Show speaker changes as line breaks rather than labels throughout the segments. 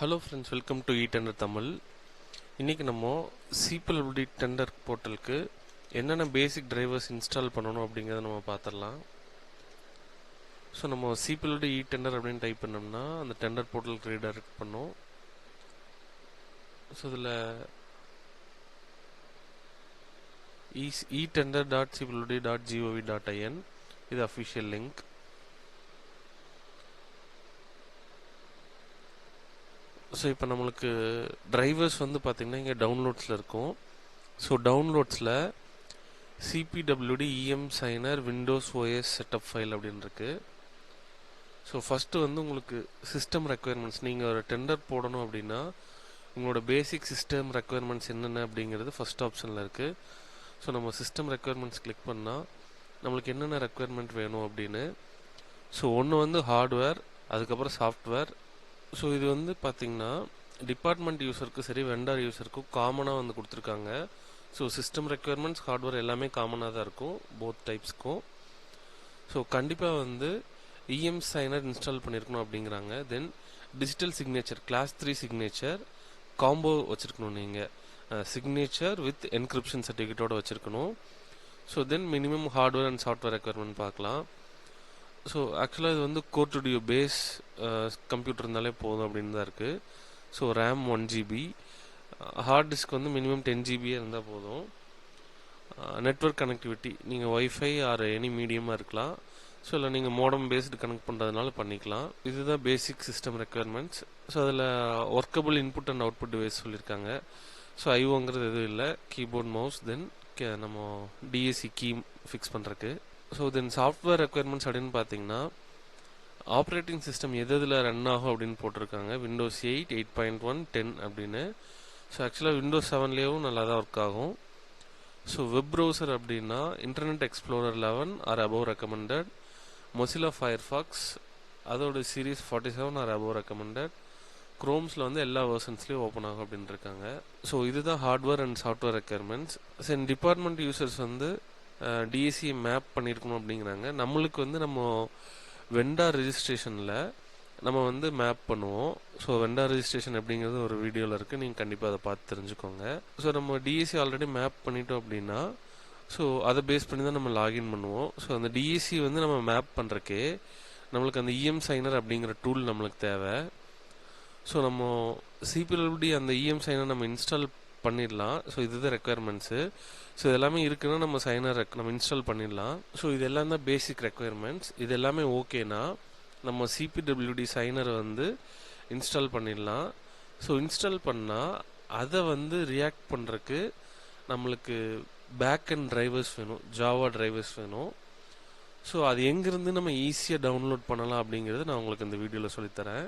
Hello friends welcome to e tender Tamil இன்றைக்கி நம்ம CPLT tender போர்ட்டலுக்கு என்னென்ன பேசிக் டிரைவர்ஸ் இன்ஸ்டால் பண்ணணும் அப்படிங்கிறத நம்ம பார்த்துடலாம். ஸோ நம்ம சிபிஎல்டி இ டெண்டர் அப்படின்னு டைப் பண்ணோம்னா அந்த டெண்டர் போர்ட்டலுக்கு ரீடைரக்ட் பண்ணோம். ஸோ இதில் e tender dot CPWD dot GOV dot IN இது அஃபிஷியல் லிங்க் ஸோ இப்போ நம்மளுக்கு டிரைவர்ஸ் வந்து பார்த்திங்கன்னா இங்கே டவுன்லோட்ஸில் இருக்கும். So டவுன்லோட்ஸில் CPWD EM signer Windows OS setup file அப்படின்னு இருக்குது ஸோ ஃபஸ்ட்டு வந்து உங்களுக்கு சிஸ்டம் ரெக்குயர்மெண்ட்ஸ் நீங்கள் ஒரு டெண்டர் போடணும் அப்படின்னா உங்களோட பேசிக் சிஸ்டம் ரெக்குயர்மெண்ட்ஸ் என்னென்ன அப்படிங்கிறது ஃபஸ்ட் ஆப்ஷனில் இருக்குது ஸோ நம்ம சிஸ்டம் ரெக்குயர்மெண்ட்ஸ் கிளிக் பண்ணால் நம்மளுக்கு என்னென்ன ரெக்குயர்மெண்ட் வேணும் அப்படின்னு. ஸோ ஒன்று வந்து ஹார்ட்வேர் அதுக்கப்புறம் சாஃப்ட்வேர் ஸோ இது வந்து பார்த்திங்கன்னா டிபார்ட்மெண்ட் யூஸருக்கு சரி வெண்டார் யூஸருக்கும் காமனாக வந்து கொடுத்துருக்காங்க. ஸோ சிஸ்டம் ரெக்குயர்மெண்ட்ஸ் ஹார்ட்வேர் எல்லாமே காமனாக தான் இருக்கும் போத் டைப்ஸ்க்கும் ஸோ கண்டிப்பாக வந்து இஎம் சைனர் இன்ஸ்டால் பண்ணியிருக்கணும் அப்படிங்கிறாங்க. Then digital signature class three signature combo வச்சுருக்கணும் நீங்கள் சிக்னேச்சர் வித் என்கிரிப்ஷன் சர்டிஃபிகேட்டோடு வச்சுருக்கணும். So then minimum hardware and software requirement பார்க்கலாம். ஸோ ஆக்சுவலாக இது வந்து கோர் டு பேஸ் கம்ப்யூட்டர் இருந்தாலே போதும் அப்படின்னு தான் இருக்குது so RAM one GB hard disk வந்து மினிமம் டென் ஜிபியே இருந்தால் போதும். நெட்ஒர்க் கனெக்டிவிட்டி நீங்கள் ஒய்ஃபை ஆர் எனி மீடியமாக இருக்கலாம். ஸோ இல்லை நீங்கள் மோடம் பேஸ்டு கனெக்ட் பண்ணுறதுனால பண்ணிக்கலாம். இதுதான் பேசிக் சிஸ்டம் ரெக்குயர்மெண்ட்ஸ் ஸோ அதில் workable input and output device சொல்லியிருக்காங்க ஸோ ஐஓங்கிறது எதுவும் இல்லை. கீபோர்ட் மவுஸ் தென் நம்ம டிஎஸ்சி கீ ஃபிக்ஸ் பண்ணுறக்கு ஸோ தென் சாஃப்ட்வேர் ரெக்குயர்மெண்ட்ஸ் அப்படின்னு பார்த்தீங்கன்னா ஆப்ரேட்டிங் சிஸ்டம் எது ரன் ஆகும் அப்படின்னு போட்டிருக்காங்க. Windows eight eight point one ten அப்படின்னு. ஸோ ஆக்சுவலாக விண்டோஸ் செவன்லேயும் நல்லா தான் ஒர்க் ஆகும். ஸோ வெப் ப்ரௌசர் அப்படின்னா Internet Explorer eleven or above recommended Mozilla Firefox அதோட series forty seven or above recommended க்ரோம்ஸில் வந்து எல்லா வேர்ஷன்ஸ்லேயும் ஓப்பன் ஆகும் அப்படின்னு இருக்காங்க. ஸோ இதுதான் ஹார்ட்வேர் அண்ட் சாஃப்ட்வேர் ரெக்குயர்மெண்ட்ஸ் சென் டிபார்ட்மெண்ட் யூசர்ஸ் வந்து டிஎஸ்சி மேப் பண்ணியிருக்கணும் அப்படிங்கிறாங்க. நம்மளுக்கு வந்து நம்ம வெண்டார் ரிஜிஸ்ட்ரேஷனில் நம்ம வந்து மேப் பண்ணுவோம். ஸோ வெண்டார் ரிஜிஸ்ட்ரேஷன் அப்படிங்கிறது ஒரு வீடியோவில் இருக்குது நீங்கள் கண்டிப்பாக அதை பார்த்து தெரிஞ்சுக்கோங்க. ஸோ நம்ம டிஎஸ்சி ஆல்ரெடி மேப் பண்ணிட்டோம் அப்படின்னா ஸோ அதை பேஸ் பண்ணி தான் நம்ம லாகின் பண்ணுவோம். ஸோ அந்த டிஎஸ்சி வந்து நம்ம மேப் பண்ணுறக்கே நம்மளுக்கு அந்த இஎம் சைனர் அப்படிங்கிற டூல் நம்மளுக்கு தேவை. ஸோ நம்ம சிபிஎல்டி அந்த இஎம் சைனர் நம்ம இன்ஸ்டால் பண்ணிடலாம். ஸோ இதுதான் ரெக்குயர்மெண்ட்ஸு ஸோ இதெல்லாமே இருக்குன்னா நம்ம சைனர் நம்ம இன்ஸ்டால் பண்ணிடலாம். ஸோ இது எல்லாம் தான் பேசிக் ரெக்குயர்மெண்ட்ஸ் இது எல்லாமே ஓகேனா நம்ம சிபிடபிள்யூடி சைனரை வந்து இன்ஸ்டால் பண்ணிடலாம். ஸோ இன்ஸ்டால் பண்ணால் அதை வந்து ரியாக்ட் பண்ணுறக்கு நம்மளுக்கு பேக் அண்ட் டிரைவர்ஸ் வேணும். ஜாவா டிரைவர்ஸ் வேணும். ஸோ அது எங்கேருந்து நம்ம ஈஸியாக டவுன்லோட் பண்ணலாம் அப்படிங்கிறது நான் உங்களுக்கு இந்த வீடியோவில் சொல்லித்தரேன்.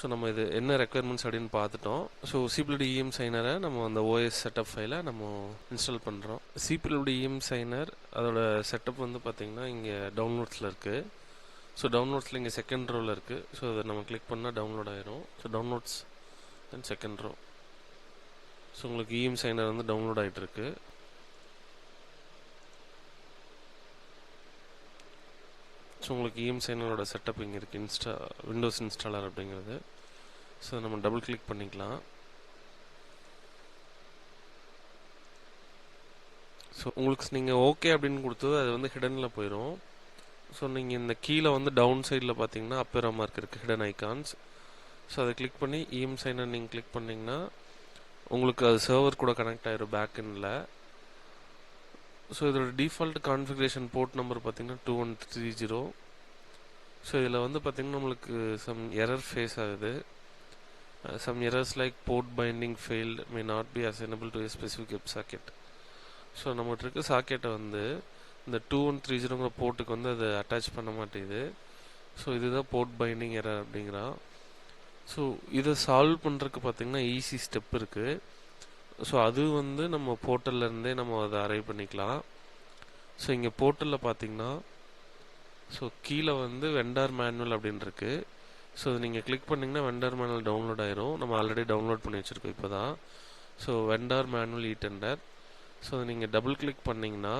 ஸோ நம்ம இது என்ன ரெக்குயர்மெண்ட்ஸ் அப்படின்னு பார்த்துட்டோம். ஸோ சிபிஎல்டி இஎம் சைனரை நம்ம அந்த ஓஎஸ் செட்டப் ஃபைலை நம்ம இன்ஸ்டால் பண்ணுறோம் சிபிஎல்டி இஎம் சைனர் அதோட செட்டப் வந்து பார்த்திங்கன்னா இங்கே டவுன்லோட்ஸில் இருக்குது ஸோ டவுன்லோட்ஸில் இங்கே செகண்ட் ரோவில் இருக்குது ஸோ அதை நம்ம கிளிக் பண்ணால் டவுன்லோட் ஆயிரும். So downloads then second row so உங்களுக்கு இஎம் சைனர் வந்து டவுன்லோட் ஆகிட்டு இருக்கு ஸோ உங்களுக்கு இஎம்சைனரோட செட்டப் இங்கே இருக்குது இன்ஸ்டா விண்டோஸ் இன்ஸ்டாலர் அப்படிங்கிறது. ஸோ நம்ம டபுள் கிளிக் பண்ணிக்கலாம். ஸோ உங்களுக்கு நீங்கள் ஓகே அப்படின்னு கொடுத்தது அது வந்து ஹிடனில் போயிடும் ஸோ நீங்கள் இந்த கீழே வந்து டவுன் சைடில் பார்த்தீங்கன்னா அப்பேரா மார்க் இருக்குது ஹிடன் ஐக்கான்ஸ் ஸோ அதை கிளிக் பண்ணி இஎம் நீங்கள் கிளிக் பண்ணிங்கன்னா உங்களுக்கு அது சர்வர் கூட கனெக்ட் ஆயிரும் பேக் ஸோ இதோட டிஃபால்ட் கான்ஃபிகரேஷன் போர்ட் நம்பர் பார்த்தீங்கன்னா two one three zero so இதில் வந்து பார்த்திங்கன்னா நம்மளுக்கு சம் எரர் ஃபேஸ் ஆகுது. Some errors like port binding failed may not be assignable to specific web socket so நம்மகிட்ட இருக்க சாக்கெட்டை வந்து இந்த டூ ஒன் த்ரீ ஜீரோங்கிற போர்ட்டுக்கு வந்து அதை அட்டாச் பண்ண மாட்டேங்குது. ஸோ இதுதான் போர்ட் பைண்டிங் எரர் அப்படிங்கிறான். ஸோ இதை சால்வ் பண்ணுறதுக்கு பார்த்திங்கன்னா ஈஸி ஸ்டெப் இருக்குது ஸோ அது வந்து நம்ம போர்ட்டல்லேருந்தே நம்ம அதை அரைவ் பண்ணிக்கலாம். ஸோ இங்கே போர்ட்டலில் பார்த்தீங்கன்னா ஸோ கீழே வந்து வெண்டார் மேனுவல் அப்படின்னு இருக்குது ஸோ நீங்கள் கிளிக் பண்ணிங்கன்னா வெண்டார் மேனுவல் டவுன்லோட் ஆயிரும். நம்ம ஆல்ரெடி டவுன்லோட் பண்ணி வச்சுருக்கோம் இப்போ தான் so vendor manual e tender so நீங்கள் டபுள் கிளிக் பண்ணிங்கன்னா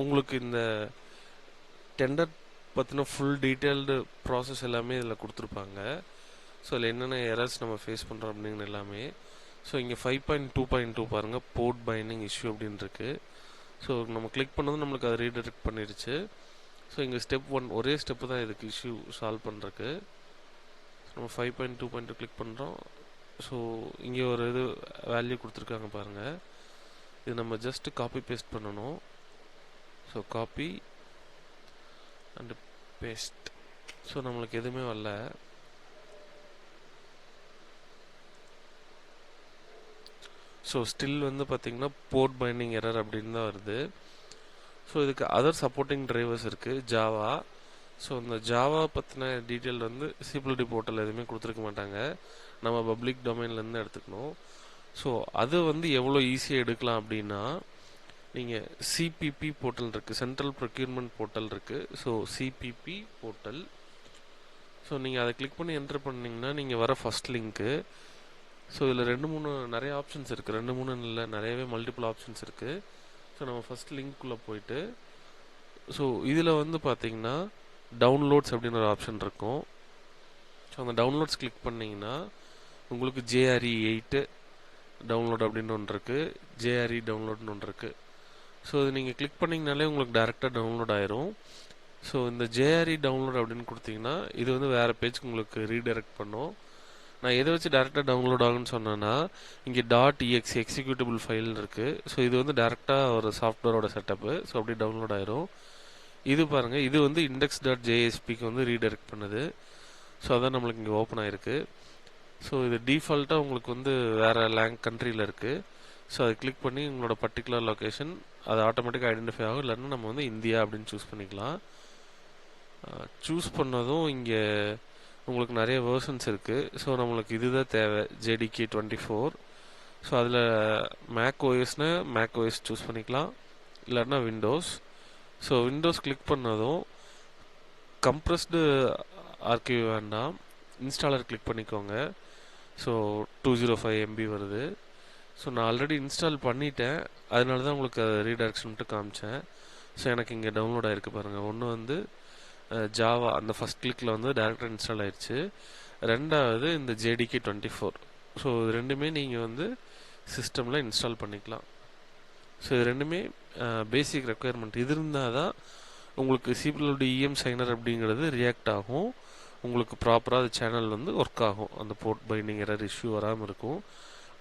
உங்களுக்கு இந்த டெண்டர் பார்த்தீங்கன்னா ஃபுல் டீட்டெயில்டு ப்ராசஸ் எல்லாமே இதில் கொடுத்துருப்பாங்க. ஸோ அதில் என்னென்ன எரர்ஸ் நம்ம ஃபேஸ் பண்ணுறோம் அப்படிங்கிற எல்லாமே ஸோ இங்கே five point two point two பாருங்கள் போர்ட் பைண்டிங் இஷ்யூ அப்படின்னு ஸோ நம்ம கிளிக் பண்ணதும் நம்மளுக்கு அதை ரீடைரக்ட் பண்ணிடுச்சு. ஸோ இங்கே ஸ்டெப் ஒன் ஒரே ஸ்டெப்பு தான் இதுக்கு இஷ்யூ சால்வ் பண்ணுறக்கு நம்ம five point two point two click பண்ணுறோம் ஸோ இங்கே ஒரு இது வேல்யூ கொடுத்துருக்காங்க பாருங்கள் இது நம்ம ஜஸ்ட் காப்பி பேஸ்ட் பண்ணணும். So copy and paste so நம்மளுக்கு எதுவுமே வரல. ஸோ ஸ்டில் வந்து பார்த்தீங்கன்னா போர்ட் பைண்டிங் எரர் அப்படின்னு தான் வருது. ஸோ இதுக்கு அதர் சப்போர்ட்டிங் டிரைவர்ஸ் இருக்குது ஜாவா ஸோ இந்த ஜாவா பற்றின டீட்டெயில் வந்து சிபிலிட்டி போர்ட்டல் எதுவுமே கொடுத்துருக்க மாட்டாங்க. நம்ம பப்ளிக் டொமைன்லேருந்து எடுத்துக்கணும். ஸோ அது வந்து எவ்வளோ ஈஸியாக எடுக்கலாம் அப்படின்னா நீங்கள் சிபிபி போர்ட்டல் இருக்குது சென்ட்ரல் ப்ரொக்யூர்மெண்ட் போர்ட்டல் இருக்குது ஸோ சிபிபி போர்ட்டல் ஸோ நீங்கள் அதை கிளிக் பண்ணி என்டர் பண்ணிங்கன்னா நீங்கள் வர ஃபஸ்ட் லிங்க்கு ஸோ இதில் ரெண்டு மூணு நிறைய ஆப்ஷன்ஸ் இருக்குது ரெண்டு மூணு இல்லை நிறையவே மல்டிபிள் ஆப்ஷன்ஸ் இருக்குது ஸோ நம்ம ஃபஸ்ட் லிங்க்குள்ளே போயிட்டு ஸோ இதில் வந்து பார்த்தீங்கன்னா டவுன்லோட்ஸ் அப்படின்னு ஒரு ஆப்ஷன் இருக்கும். ஸோ அந்த டவுன்லோட்ஸ் கிளிக் பண்ணிங்கன்னா உங்களுக்கு ஜேஆர்இ எயிட்டு டவுன்லோட் அப்படின்னு ஒன்று இருக்குது ஜேஆர்இ டவுன்லோட்னு ஒன்று இருக்குது ஸோ இது நீங்கள் கிளிக் பண்ணிங்கனாலே உங்களுக்கு டேரெக்டாக டவுன்லோட் ஆயிரும். ஸோ இந்த ஜேஆர்இ டவுன்லோட் அப்படின்னு கொடுத்தீங்கன்னா இது வந்து வேறு பேஜ்க்கு உங்களுக்கு ரீடைரக்ட் பண்ணும். நான் எதை வச்சு டேரெக்டாக டவுன்லோட் ஆகுன்னு சொன்னேன்னா இங்கே டாட் இஎக்ஸ் எக்ஸிக்யூட்டிபிள் ஃபைல் இருக்குது ஸோ இது வந்து டேரெக்டாக ஒரு சாஃப்ட்வேரோட செட்டப்பு ஸோ அப்படி டவுன்லோட் ஆயிரும். இது பாருங்கள் இது வந்து இண்டெக்ஸ் டாட் ஜேஎஸ்பிக்கு வந்து ரீடைரக்ட் பண்ணுது. ஸோ அதான் நம்மளுக்கு இங்கே ஓப்பன் ஆகிருக்கு ஸோ இது டிஃபால்ட்டாக உங்களுக்கு வந்து வேறு லேங் கண்ட்ரியில் இருக்குது ஸோ அதை கிளிக் பண்ணி உங்களோட பர்டிகுலர் லொக்கேஷன் அது ஆட்டோமேட்டிக்காக ஐடென்டிஃபை ஆகும். இல்லைன்னா நம்ம வந்து இந்தியா அப்படின்னு சூஸ் பண்ணிக்கலாம். சூஸ் பண்ணதும் இங்கே உங்களுக்கு நிறைய வேர்ஷன்ஸ் இருக்குது ஸோ நம்மளுக்கு இதுதான் தேவை. ஜேடிகே டுவெண்ட்டி ஃபோர் ஸோ அதில் மேக் ஓஎஸ்னு மேக் ஓஎஸ் சூஸ் பண்ணிக்கலாம். இல்லைன்னா விண்டோஸ் ஸோ விண்டோஸ் கிளிக் பண்ணதும் கம்ப்ரஸ்டு ஆர்கிவ் வேண்டாம். இன்ஸ்டாலர் கிளிக் பண்ணிக்கோங்க. So two zero five MB வருது. ஸோ நான் ஆல்ரெடி இன்ஸ்டால் பண்ணிட்டேன். அதனால தான் உங்களுக்கு அதை ரீடைரக்ஷன் மட்டும் காமிச்சேன். ஸோ எனக்கு இங்கே டவுன்லோட் ஆகிருக்கு பாருங்கள் ஒன்று வந்து ஜாவா அந்த ஃபஸ்ட் கிளிக்கில் வந்து டேரக்டாக இன்ஸ்டால் ஆயிடுச்சு. ரெண்டாவது இந்த ஜேடிகே டுவெண்ட்டி ஃபோர் ஸோ இது ரெண்டுமே நீங்கள் வந்து சிஸ்டமில் இன்ஸ்டால் பண்ணிக்கலாம். ஸோ இது ரெண்டுமே பேசிக் ரெக்குயர்மெண்ட் இது இருந்தால் தான் உங்களுக்கு சிபிஎல்டி இஎம் சைனர் அப்படிங்கிறது ரியாக்ட் ஆகும். உங்களுக்கு ப்ராப்பராக அது சேனல் வந்து ஒர்க் ஆகும். அந்த போர்ட் பைண்டிங் எரர் இஷ்யூ வராமல் இருக்கும்.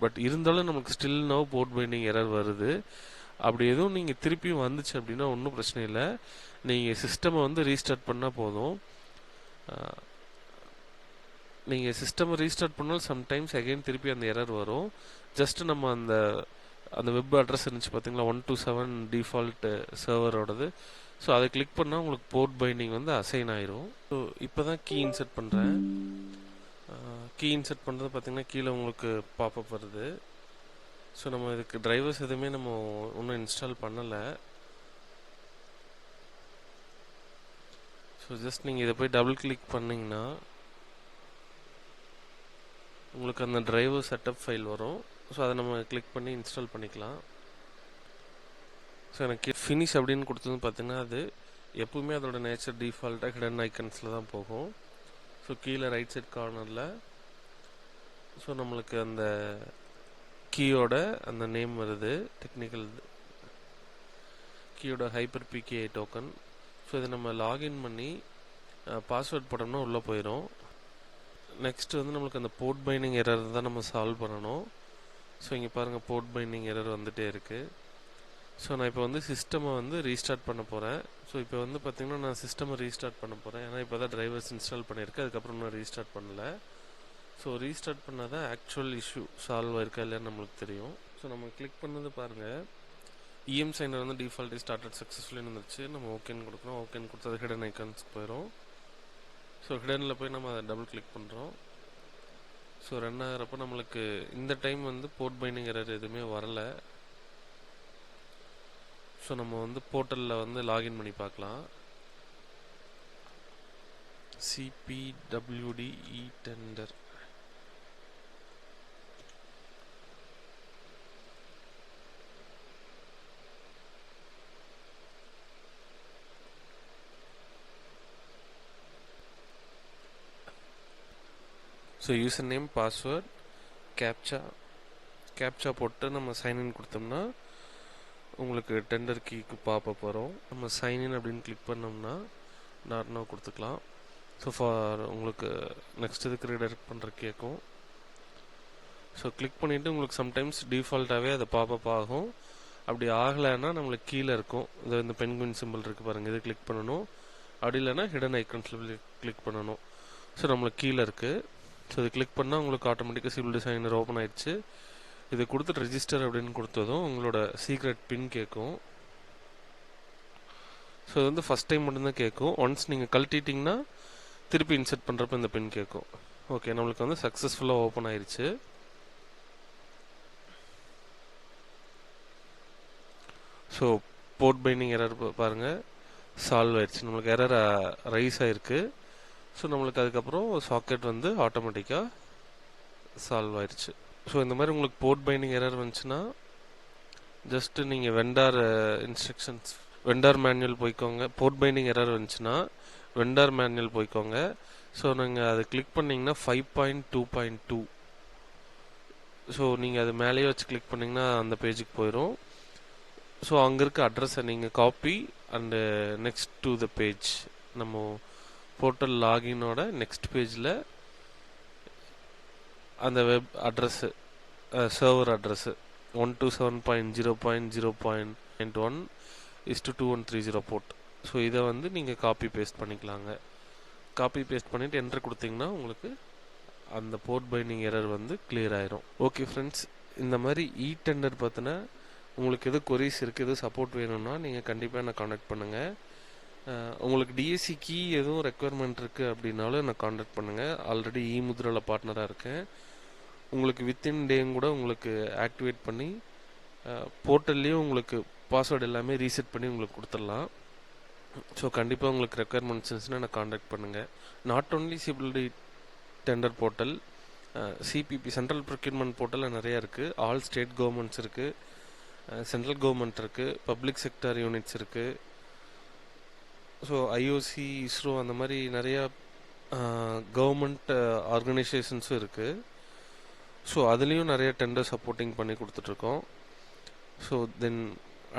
பட் இருந்தாலும் நமக்கு still no port binding error வருது. அப்படி எதுவும் நீங்கள் திருப்பியும் வந்துச்சு அப்படின்னா ஒன்றும் பிரச்சனை இல்லை. நீங்கள் சிஸ்டமை வந்து ரீஸ்டார்ட் பண்ணால் போதும். நீங்கள் சிஸ்டமை ரீஸ்டார்ட் பண்ணால் சம்டைம்ஸ் அகைன் திருப்பி அந்த எரர் வரும். ஜஸ்ட் நம்ம அந்த அந்த வெப் அட்ரஸ் இருந்துச்சு பார்த்தீங்களா ஒன் டூ செவன் டிஃபால்ட்டு சர்வரோடது ஸோ அதை கிளிக் பண்ணால் உங்களுக்கு போர்ட் பைண்டிங் வந்து அசைன் ஆயிரும். ஸோ இப்போ தான் கீ இன்செர்ட் பண்ணுறேன் கீ இன்செர்ட் பண்ணுறது பார்த்தீங்கன்னா கீழே உங்களுக்கு பாப்பப் வருது. ஸோ நம்ம இதுக்கு டிரைவர்ஸ் எதுவுமே நம்ம ஒன்றும் இன்ஸ்டால் பண்ணலை. ஸோ ஜஸ்ட் நீங்கள் இதை போய் டபுள் கிளிக் பண்ணிங்கன்னா உங்களுக்கு அந்த டிரைவர் செட்டப் ஃபைல் வரும். ஸோ அதை நம்ம கிளிக் பண்ணி இன்ஸ்டால் பண்ணிக்கலாம். ஸோ எனக்கு ஃபினிஷ் அப்படின்னு கொடுத்தது பார்த்தீங்கன்னா அது எப்பவுமே அதோட நேச்சர் டிஃபால்ட்டாக ஹிடன் ஐக்கன்ஸில் தான் போகும். ஸோ கீழே ரைட் சைட் கார்னரில் ஸோ நம்மளுக்கு அந்த கீயோட அந்த நேம் வருது டெக்னிக்கல் கீயோட ஹைப்பர் பிகே டோக்கன் ஸோ இதை நம்ம லாகின் பண்ணி பாஸ்வேர்ட் போட்டோம்னா உள்ளே போயிடும் நெக்ஸ்ட் வந்து நம்மளுக்கு அந்த போர்ட் பைண்டிங் எரர் தான் நம்ம சால்வ் பண்ணணும். ஸோ இங்கே பாருங்கள் போர்ட் பைண்டிங் எரர் வந்துகிட்டே இருக்குது ஸோ நான் இப்போ வந்து சிஸ்டமை வந்து ரீஸ்டார்ட் பண்ண போகிறேன் ஸோ இப்போ வந்து பார்த்திங்கன்னா நான் சிஸ்டமை ரீஸ்டார்ட் பண்ண போகிறேன் ஏன்னா இப்போ தான் டிரைவர்ஸ் இன்ஸ்டால் பண்ணியிருக்கேன். அதுக்கப்புறம் நான் ரீஸ்டார்ட் பண்ணல. ஸோ ரீஸ்டார்ட் பண்ணால் தான் ஆக்சுவல் இஷ்யூ சால்வ் ஆயிருக்கா இல்லைன்னு நம்மளுக்கு தெரியும். ஸோ நம்ம கிளிக் பண்ணது பாருங்கள் இஎம் சைனர் வந்து டிஃபால்ட் ஸ்டார்டட் சக்ஸஸ்ஃபுல்லி வந்துருச்சு. நம்ம ஓகேன்னு கொடுக்குறோம் ஓகேன்னு கொடுத்தது ஹிடன் ஐக்கான்ஸ்க்கு போயிடும் ஸோ ஹிடனில் போய் நம்ம அதை டபுள் கிளிக் பண்ணுறோம் ஸோ ரெண்டாகிறப்ப நம்மளுக்கு இந்த டைம் வந்து போர்ட் பைண்டிங் எரர் எதுவுமே வரலை. ஸோ நம்ம வந்து போர்ட்டலில் வந்து லாகின் பண்ணி பார்க்கலாம். CPWD e tender so user name password captcha captcha போட்டு நம்ம சைன்இன் கொடுத்தோம்னா உங்களுக்கு டெண்டர் கீக்கு பார்ப்ப போகிறோம் நம்ம சைன்இன் அப்படின்னு கிளிக் பண்ணோம்னா நார்னா கொடுத்துக்கலாம். ஸோ ஃபார் உங்களுக்கு நெக்ஸ்ட் இதுக்கு ரீடைரக்ட் பண்ணுற கேட்கும் ஸோ கிளிக் பண்ணிவிட்டு உங்களுக்கு சம்டைம்ஸ் டிஃபால்ட்டாகவே அது பாப்பப் ஆகும். அப்படி ஆகலைன்னா நம்மளுக்கு கீழே இருக்கும். இது இந்த பென்குயின் சிம்பிள் இருக்குது பாருங்கள் இது கிளிக் பண்ணணும். அப்படி இல்லைன்னா ஹிடன் ஐக்கன்ஸில் கிளிக் பண்ணணும். ஸோ நம்மளுக்கு கீழே இருக்குது ஸோ இது கிளிக் பண்ணால் உங்களுக்கு ஆட்டோமேட்டிக்காக சிவில் டிசைனர் ஓப்பன் ஆயிடுச்சு. இது கொடுத்துட்டு ரெஜிஸ்டர் அப்படின்னு கொடுத்ததும் உங்களோட சீக்ரெட் பின் கேட்கும். ஸோ இது வந்து ஃபஸ்ட் டைம் மட்டும்தான் கேட்கும். ஒன்ஸ் நீங்கள் கழட்டிட்டிங்கன்னா திருப்பி இன்சர்ட் பண்ணுறப்ப இந்த பின் கேட்கும். ஓகே நம்மளுக்கு வந்து சக்ஸஸ்ஃபுல்லாக ஓப்பன் ஆயிடுச்சு ஸோ போர்ட் பைண்டிங் எரர் பாருங்கள் சால்வ் ஆயிடுச்சு நம்மளுக்கு எரர் ரைஸ் ஆயிருக்கு. ஸோ நம்மளுக்கு அதுக்கப்புறம் சாக்கெட் வந்து ஆட்டோமேட்டிக்காக சால்வ் ஆயிடுச்சு ஸோ இந்த மாதிரி உங்களுக்கு போர்ட் பைண்டிங் எரர் வந்துச்சுன்னா ஜஸ்ட்டு நீங்கள் வெண்டார் இன்ஸ்ட்ரக்ஷன்ஸ் வெண்டார் மேனுவல் போய்க்கோங்க. போர்ட் பைண்டிங் எரர் வந்துச்சுன்னா வெண்டார் மேனுவல் போய்க்கோங்க. ஸோ நீங்கள் அதை கிளிக் பண்ணிங்கன்னா five point two point two so நீங்கள் அது மேலேயே வச்சு கிளிக் பண்ணிங்கன்னா அந்த பேஜுக்கு போயிடும் ஸோ அங்கே இருக்க அட்ரஸை நீங்கள் copy and next to the page நம்ம போர்ட்டல் லாகினோட நெக்ஸ்ட் பேஜில் அந்த web address server address one two seven point zero point zero point one is to two one three zero port so இதை வந்து நீங்கள் காப்பி பேஸ்ட் பண்ணிக்கலாங்க. Copy paste பண்ணிவிட்டு enter கொடுத்தீங்கன்னா உங்களுக்கு அந்த போர்ட் பைண்டிங் எரர் வந்து கிளியர் ஆயிரும். ஓகே ஃப்ரெண்ட்ஸ் இந்த மாதிரி இ டெண்டர் பார்த்தினா உங்களுக்கு எது கொரிஸ் இருக்குது எது சப்போர்ட் வேணும்னா நீங்கள் கண்டிப்பாக என்னை காண்டாக்ட் பண்ணுங்கள் உங்களுக்கு டிஎஸ்சி கீ எதுவும் ரெக்குவயர்மெண்ட் இருக்குது அப்படின்னாலும் என்னை காண்டாக்ட் பண்ணுங்கள் ஆல்ரெடி இ முத்ராவில் பார்ட்னராக இருக்கேன். உங்களுக்கு வித்தின் டேயும் கூட உங்களுக்கு ஆக்டிவேட் பண்ணி போர்ட்டல்லையும் உங்களுக்கு பாஸ்வேர்டு எல்லாமே ரீசெட் பண்ணி உங்களுக்கு கொடுத்துடலாம். ஸோ கண்டிப்பாக உங்களுக்கு ரெக்குயர்மெண்ட்ஸ் இருந்துச்சுன்னா என்னை காண்டாக்ட் பண்ணுங்கள் not only CPWD tender portal CPP central procurement போர்ட்டலில் நிறையா இருக்குது ஆல் ஸ்டேட் கவர்மெண்ட்ஸ் இருக்குது சென்ட்ரல் கவர்மெண்ட் இருக்குது பப்ளிக் செக்டர் யூனிட்ஸ் இருக்குது ஸோ ஐஓசி இஸ்ரோ அந்த மாதிரி நிறையா கவர்மெண்ட் ஆர்கனைசேஷன்ஸும் இருக்குது ஸோ அதுலேயும் நிறைய டெண்டர் சப்போர்ட்டிங் பண்ணி கொடுத்துட்ருக்கோம். ஸோ தென்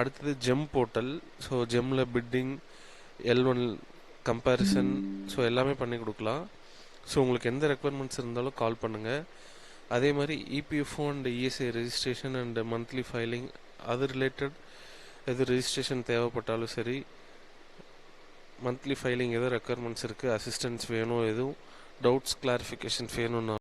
அடுத்தது GeM portal so ஜெம்மில் bidding L one comparison so எல்லாமே பண்ணி கொடுக்கலாம். ஸோ உங்களுக்கு எந்த ரெக்குவயர்மெண்ட்ஸ் இருந்தாலும் கால் பண்ணுங்கள் அதே மாதிரி EPFO and ESI registration and monthly filing அது ரிலேட்டட் எது ரெஜிஸ்ட்ரேஷன் தேவைப்பட்டாலும் சரி. மந்த்லி ஃபைலிங் எதோ ரெக்குவயர்மெண்ட்ஸ் இருக்குது அசிஸ்டன்ஸ் வேணும் எதுவும் டவுட்ஸ் கிளாரிஃபிகேஷன் வேணும்னா